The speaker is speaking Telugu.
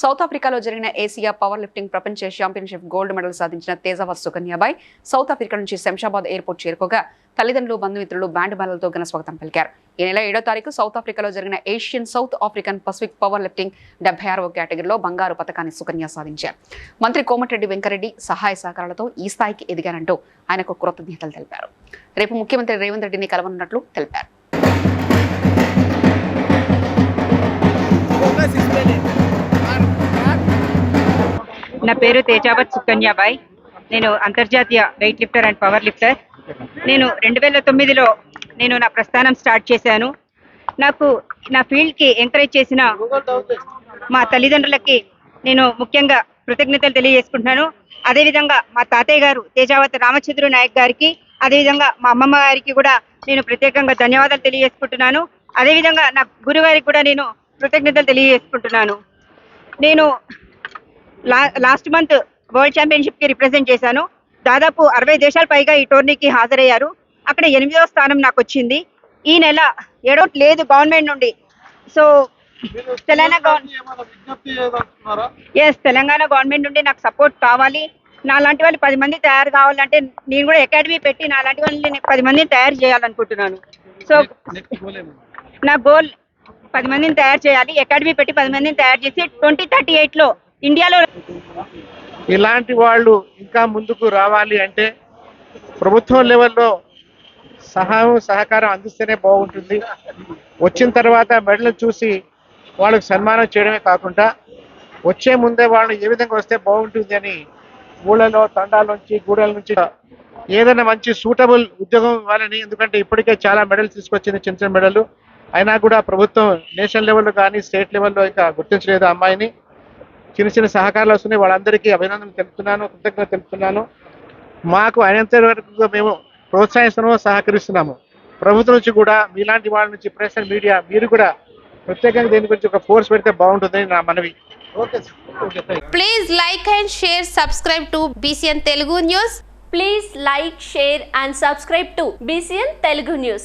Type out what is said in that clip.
సౌత్ ఆఫ్రికాలో జరిగిన ఏసియా పవర్ లిఫ్టింగ్ ప్రపంచ ఛాంపియన్షిప్ గోల్డ్ మెడల్ సాధించిన తేజావత్ సుకన్యాబాయ్ సౌత్ ఆఫ్రికా నుంచి శంషాబాద్ ఎయిర్పోర్ట్ చేరుకోగా తల్లిదండ్రులు బంధుమిత్రులు బ్యాండ్ బాలలతో ఘన స్వాగతం పలికారు. ఈ నెల ఏడో తారీఖు సౌత్ ఆఫ్రికాలో జరిగిన Asian South African Pacific power lifting డెబ్బై ఆరవ కేటగిరీలో బంగారు పథకాన్ని సుకన్య సాధించారు. మంత్రి కోమటిరెడ్డి వెంకరెడ్డి సహాయ సహకారాలతో ఈ స్థాయికి ఎదిగారంటూ ఆయనకు కృతజ్ఞతలు తెలిపారు. రేపు ముఖ్యమంత్రి రేవంత్ రెడ్డిని కలవనున్నట్లు తెలిపారు. నా పేరు తేజావత్ సుకన్యాబాయ్ నేను అంతర్జాతీయ weight lifter and power lifter నేను రెండు వేల తొమ్మిదిలో నేను నా ప్రస్థానం స్టార్ట్ చేశాను. నాకు నా ఫీల్డ్కి ఎంకరేజ్ చేసిన మా తల్లిదండ్రులకి నేను ముఖ్యంగా కృతజ్ఞతలు తెలియజేసుకుంటున్నాను. అదేవిధంగా మా తాతయ్య గారు తేజావత్ రామచంద్ర నాయక్ గారికి అదేవిధంగా మా అమ్మమ్మ గారికి కూడా నేను ప్రత్యేకంగా ధన్యవాదాలు తెలియజేసుకుంటున్నాను. అదేవిధంగా నా గురుగారికి కూడా నేను కృతజ్ఞతలు తెలియజేసుకుంటున్నాను. నేను లాస్ట్ మంత్ వరల్డ్ ఛాంపియన్షిప్కి రిప్రజెంట్ చేశాను. దాదాపు అరవై దేశాల పైగా ఈ టోర్నీకి హాజరయ్యారు. అక్కడ ఎనిమిదవ స్థానం నాకు వచ్చింది. ఈ నెల ఏడో లేదు గవర్నమెంట్ నుండి. So Telangana government yes Telangana government నుండి నాకు సపోర్ట్ కావాలి. నా లాంటి వాళ్ళు పది మంది తయారు కావాలంటే నేను కూడా అకాడమీ పెట్టి నా లాంటి వాళ్ళని పది మందిని తయారు చేయాలనుకుంటున్నాను. సో నా గోల్ పది మందిని తయారు చేయాలి. అకాడమీ పెట్టి పది మందిని తయారు చేసి ట్వంటీ థర్టీ ఎయిట్లో ఇండియాలో ఇలాంటి వాళ్ళు ఇంకా ముందుకు రావాలి అంటే ప్రభుత్వం లెవెల్లో సహాయం సహకారం అందిస్తేనే బాగుంటుంది. వచ్చిన తర్వాత మెడలు చూసి వాళ్ళకు సన్మానం చేయడమే కాకుండా వచ్చే ముందే వాళ్ళు ఏ విధంగా వస్తే బాగుంటుంది అని ఊళ్ళలో తండాల నుంచి గూడెల నుంచి ఏదైనా మంచి సూటబుల్ ఉద్యోగం ఇవ్వాలని ఎందుకంటే ఇప్పటికే చాలా మెడల్స్ తీసుకొచ్చింది చిన్న చిన్న మెడలు. అయినా కూడా ప్రభుత్వం నేషనల్ లెవెల్లో కానీ స్టేట్ లెవెల్లో ఇంకా గుర్తించలేదు అమ్మాయిని. చిన్న చిన్న సహకారాలు వస్తున్నాయి. వాళ్ళందరికీ అభినందనలు తెలుపుతున్నాను కృతజ్ఞత తెలుపుతున్నాను. మాకు అయినంత వరకు మేము ప్రోత్సహిస్తున్నాము సహకరిస్తున్నాము. ప్రభుత్వం నుంచి కూడా మీలాంటి వాళ్ళ నుంచి ప్రెస్ అండ్ మీడియా మీరు కూడా ప్రత్యేకంగా దీని గురించి ఒక ఫోర్స్ పెడితే బాగుంటుందని నా మనవి. Okay okay thank Please like and share, subscribe to BCN Telugu News. Please like, share and subscribe to BCN Telugu News.